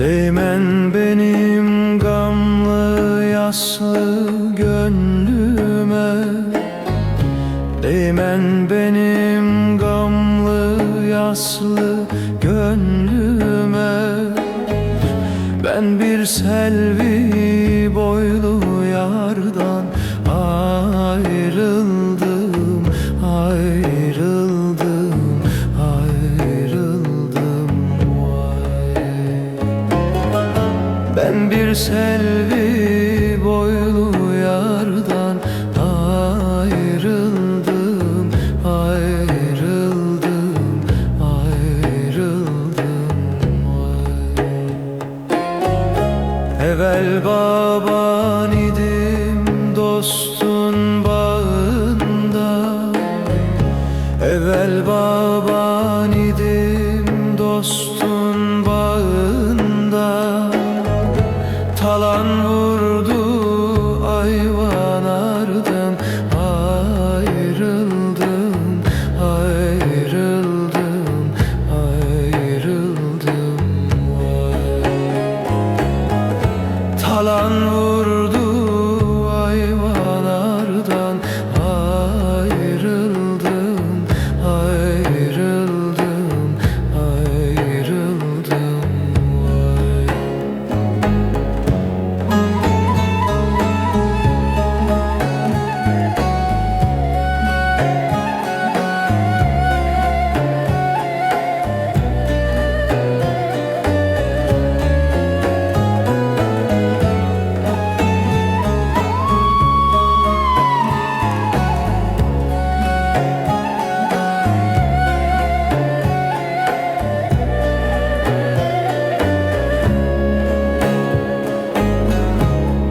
Değmen benim gamlı yaslı gönlüme. Değmen benim gamlı yaslı gönlüme. Ben bir selvi boylu yardan ayrıldım Ayrıldım, ben bir selvi boylu yardan ayrıldım, ayrıldım, ayrıldım. Vay. Evvel baban idim dostun bağında Evvel baban Talan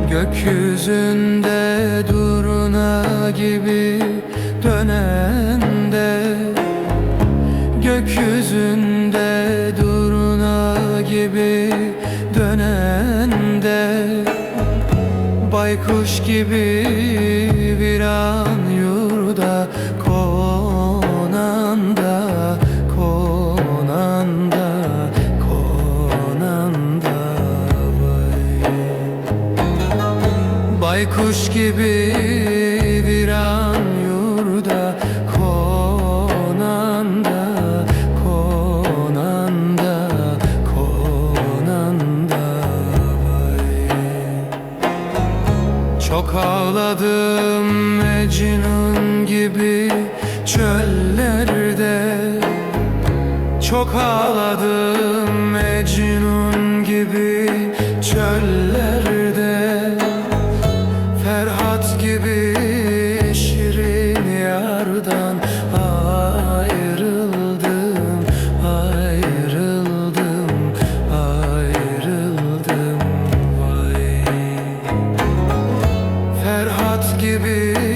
Gökyüzünde durna gibi dönen de Gökyüzünde durna gibi dönen de Baykuş gibi bir an yurda konan Baykuş gibi bir an yurda Konanda, konanda, konanda vay. Çok ağladım Mecnun gibi çöllerde Çok ağladım Mecnun gibi çöllerde gibi şirin yardan ayrıldım ayrıldım ayrıldım vay. Ferhat gibi